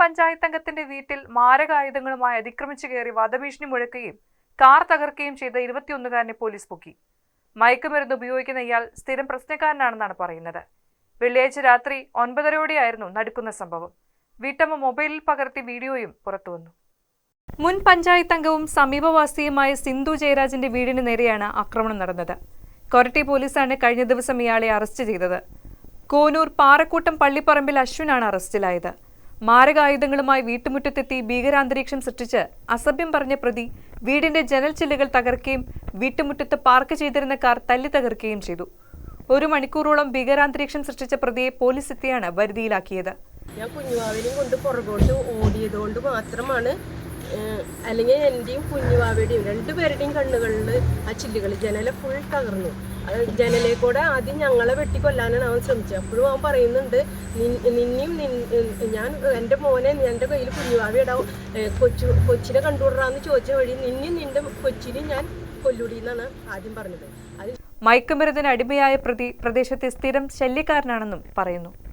പഞ്ചായത്ത് അംഗത്തിന്റെ വീട്ടിൽ മാരകായുധങ്ങളുമായി അതിക്രമിച്ചു കയറി വധഭീഷണി മുഴക്കുകയും കാർ തകർക്കുകയും ചെയ്ത ഇരുപത്തിയൊന്നുകാരനെ പോലീസ് പൊക്കി. മയക്കുമരുന്ന് ഉപയോഗിക്കുന്ന ഇയാൾ സ്ഥിരം പ്രശ്നക്കാരനാണെന്നാണ് പറയുന്നത്. വെള്ളിയാഴ്ച രാത്രി ഒൻപതരയോടെയായിരുന്നു നടക്കുന്ന സംഭവം. വീട്ടമ്മ മൊബൈലിൽ പകർത്തി വീഡിയോയും പുറത്തുവന്നു മുൻ പഞ്ചായത്ത് അംഗവും സമീപവാസിയുമായ സിന്ധു ജയരാജിന്റെ വീടിന് നേരെയാണ് ആക്രമണം നടന്നത്. കൊരട്ടി പോലീസാണ് കഴിഞ്ഞ ദിവസം ഇയാളെ അറസ്റ്റ് ചെയ്തത്. കോനൂർ പാറക്കൂട്ടം പള്ളിപ്പറമ്പിൽ അശ്വിനാണ് അറസ്റ്റിലായത്. മാരകായുധങ്ങളുമായി വീട്ടുമുറ്റത്തെത്തി ഭീകരാന്തരീക്ഷം സൃഷ്ടിച്ച് അസഭ്യം പറഞ്ഞ പ്രതി വീടിന്റെ ജനൽ ചില്ലുകൾ തകർക്കുകയും വീട്ടുമുറ്റത്ത് പാർക്ക് ചെയ്തിരുന്ന കാർ തല്ലി തകർക്കുകയും ചെയ്തു. ഒരു മണിക്കൂറോളം ഭീകരാന്തരീക്ഷം സൃഷ്ടിച്ച പ്രതിയെ പോലീസ് എത്തിയാണ് വരുതിയിലാക്കിയത്. ഞാൻ കുഞ്ഞുവാവിനെയും കൊണ്ട് പുറകോട്ട് ഓടിയതുകൊണ്ട് മാത്രമാണ് അല്ലെങ്കിൽ എന്റെയും കുഞ്ഞുവാവയുടെയും രണ്ടുപേരുടെയും കണ്ണുകളിൽ ആ ചില്ലുകൾ ജനല ഫുൾ തകർന്നു. ജനലെ കൂടെ ആദ്യം ഞങ്ങളെ വെട്ടിക്കൊല്ലാനാണ് അവൻ ശ്രമിച്ചത്. അപ്പോഴും അവൻ പറയുന്നുണ്ട് "നിൻ- നിന്നെയും ഞാൻ എന്റെ മോനെ എന്റെ കയ്യിൽ കുഞ്ഞുവാവയുടെ കൊച്ചു കൊച്ചിനെ കണ്ടുവിടാന്ന് ചോദിച്ച വഴി നിന്നെയും നിന്റെ കൊച്ചിനെയും ഞാൻ കൊല്ലൂടി എന്നാണ് ആദ്യം പറഞ്ഞത്. അത് മയക്കുമരുന്നിന് അടിമയായ പ്രതി പ്രദേശത്തെ സ്ഥിരം ശല്യക്കാരനാണെന്നും പറയുന്നു.